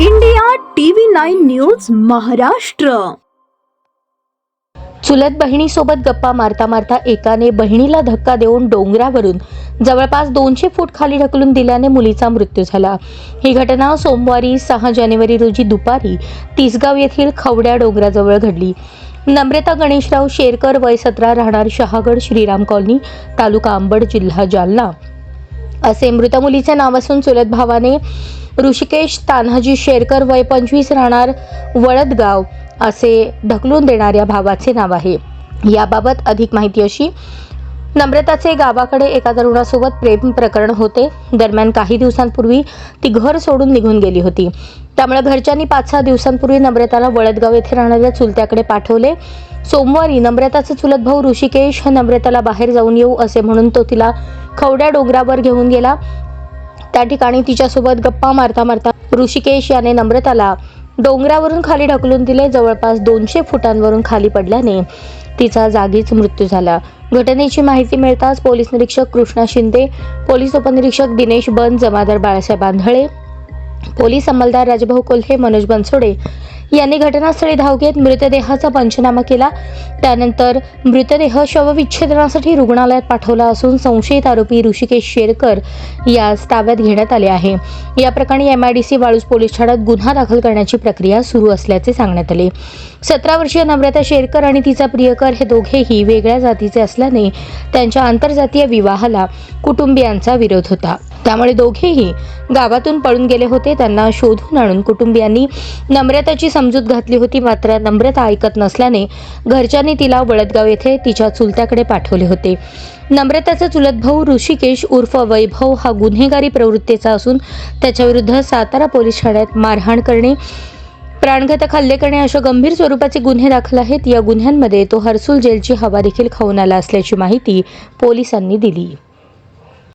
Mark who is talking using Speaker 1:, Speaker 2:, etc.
Speaker 1: India TV nine news Maharashtra.
Speaker 2: चुलत बहिणीसोबत गप्पा मारता मारता एकाने बहिणीला धक्का देऊन डोंगरावरून जवळपास दोनशे फूट खाली ढकलून दिल्याने मुलीचा मृत्यू झाला. ही घटना सोमवारी सहा जानेवारी रोजी दुपारी तिसगाव येथील खवड्या डोंगराजवळ घडली. नम्रता गणेशराव शेरकर वय सतरा राहणार शहागड श्रीराम कॉलनी तालुका अंबड जिल्हा जालना. असे मृत मुलीचे नाव असून चुलत भावाने ऋषिकेश तान्हाजी शेरकर वय पंचवीस राहणार वळदगाव असे ढकलून देणाऱ्या भावाचे नाव आहे. याबाबत अधिक माहिती अशी नम्रताचे गावाकडे एका तरुणासोबत प्रेम प्रकरण होते. दरम्यान काही दिवसांपूर्वी ती घर सोडून निघून गेली होती. त्यामुळे घरच्यांनी पाच सहा दिवसांपूर्वी नम्रताला वळदगाव येथे राहणाऱ्या चुलत्याकडे पाठवले. सोमवारी नम्रताचा चुलत भाऊ ऋषिकेश नम्रताला बाहेर जाऊन येऊ असे म्हणून तो तिला खवड्या डोंगरावर घेऊन गेला. त्या ठिकाणी तिच्यासोबत गप्पा मारता मारता ऋषिकेश याने नम्रताला डोंगरावरून खाली ढकलून दिले. जवळपास दोनशे फुटांवरून खाली पडल्याने तिचा जागीच मृत्यू झाला. घटनेची माहिती मिळताच पोलीस निरीक्षक कृष्णा शिंदे पोलीस उपनिरीक्षक दिनेश बन जमादार बाळासाहेब आंधळे पोलीस अंमलदार राजभाऊ कोल्हे मनोज बनसोडे यांनी घटनास्थळी धाव घेत मृतदेहाचा पंचनामा केला. त्यानंतर मृतदेह शवविच्छेदनासाठी रुग्णालयात पाठवला असून संशयित आरोपी ऋषिकेश शेरकर यास ताब्यात घेण्यात आले आहे. या प्रकरणी एमआयडीसी वाळूज पोलीस ठाण्यात गुन्हा दाखल करण्याची प्रक्रिया सुरू असल्याचे सांगण्यात आले. सतरा वर्षीय नम्रता शेरकर आणि तिचा प्रियकर हे दोघेही वेगळ्या जातीचे असल्याने त्यांच्या आंतरजातीय विवाहाला कुटुंबियांचा विरोध होता. त्यामुळे दोघेही गावातून पळून गेले होते. त्यांना शोधून आणून कुटुंबियांनी नम्रताची समजूत घातली होती. मात्र नम्रता ऐकत नसल्याने घरच्यांनी तिला वळदगाव येथे तिच्या चुलत्याकडे पाठवले होते. नम्रताचा चुलत भाऊ ऋषिकेश उर्फ वैभव हा गुन्हेगारी प्रवृत्तीचा असून त्याच्याविरुद्ध सातारा पोलीस ठाण्यात मारहाण करणे प्राणघातक हल्ले करणे अशा गंभीर स्वरूपाचे गुन्हे दाखल आहेत. या गुन्ह्यांमध्ये तो हर्सुल जेलची हवा देखील खाऊन आला असल्याची माहिती पोलिसांनी दिली.